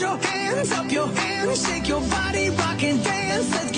your hands up, your hands, shake your body, rock and dance. Let's